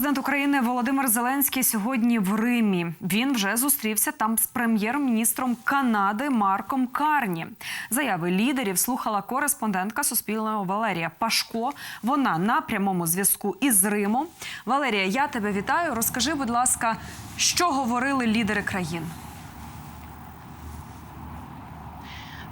Президент України Володимир Зеленський сьогодні в Римі. Він вже зустрівся там з прем'єр-міністром Канади Марком Карні. Заяви лідерів слухала кореспондентка Суспільного Валерія Пашко. Вона на прямому зв'язку із Римом. Валерія, я тебе вітаю. Розкажи, будь ласка, що говорили лідери країн.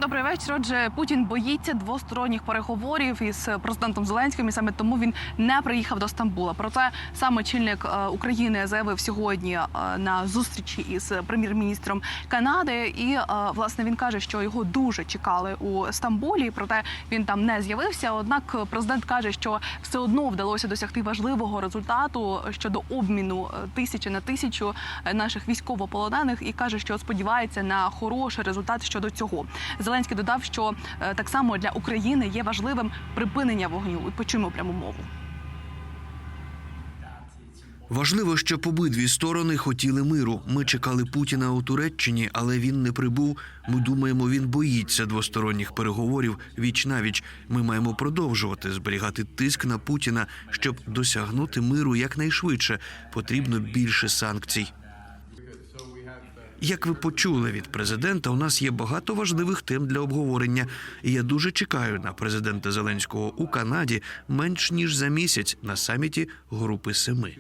Добрий вечір. Отже, Путін боїться двосторонніх переговорів із президентом Зеленським, і саме тому він не приїхав до Стамбула. Про це саме чільник е, України заявив сьогодні е, на зустрічі із прем'єр-міністром Канади. І е, власне він каже, що його дуже чекали у Стамбулі. Проте він там не з'явився. Однак президент каже, що все одно вдалося досягти важливого результату щодо обміну тисячі на тисячу наших військовополонених, і каже, що сподівається на хороший результат щодо цього. Зеленський додав, що е, так само для України є важливим припинення вогню. І почуємо пряму мову. Важливо, щоб обидві сторони хотіли миру. Ми чекали Путіна у Туреччині, але він не прибув. Ми думаємо, він боїться двосторонніх переговорів віч навіч. Ми маємо продовжувати зберігати тиск на Путіна, щоб досягнути миру якнайшвидше. Потрібно більше санкцій. Як ви почули від президента, у нас є багато важливих тем для обговорення. І я дуже чекаю на президента Зеленського у Канаді менш ніж за місяць на саміті Групи Семи.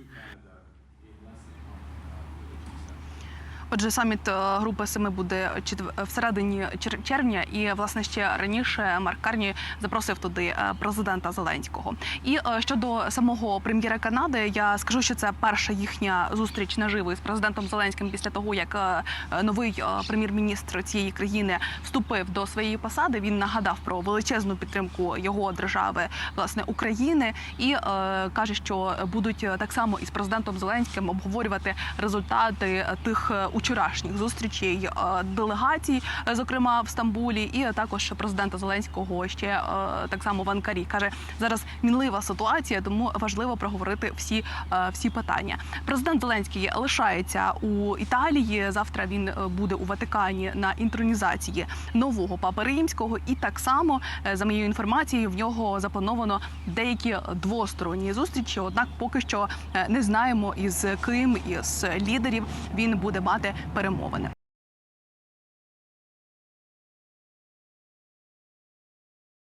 Отже, саміт е, групи семи буде четв- всередині чер- червня, і власне ще раніше Марк Карні запросив туди е, президента Зеленського. І е, щодо самого прем'єра Канади, я скажу, що це перша їхня зустріч наживо із президентом Зеленським після того, як е, е, новий е, прем'єр-міністр цієї країни вступив до своєї посади. Він нагадав про величезну підтримку його держави, власне України, і е, каже, що будуть е, так само із президентом Зеленським обговорювати результати е, тих е, учорашніх зустрічей е, делегацій, е, зокрема в Стамбулі, і також президента Зеленського ще е, так само в Анкарі. каже зараз мінлива ситуація, тому важливо проговорити всі, е, всі питання. Президент Зеленський лишається у Італії. Завтра він е, буде у Ватикані на інтронізації нового папи римського, і так само е, за моєю інформацією в нього заплановано деякі двосторонні зустрічі. Однак поки що е, не знаємо із ким із лідерів він буде мати перемовини.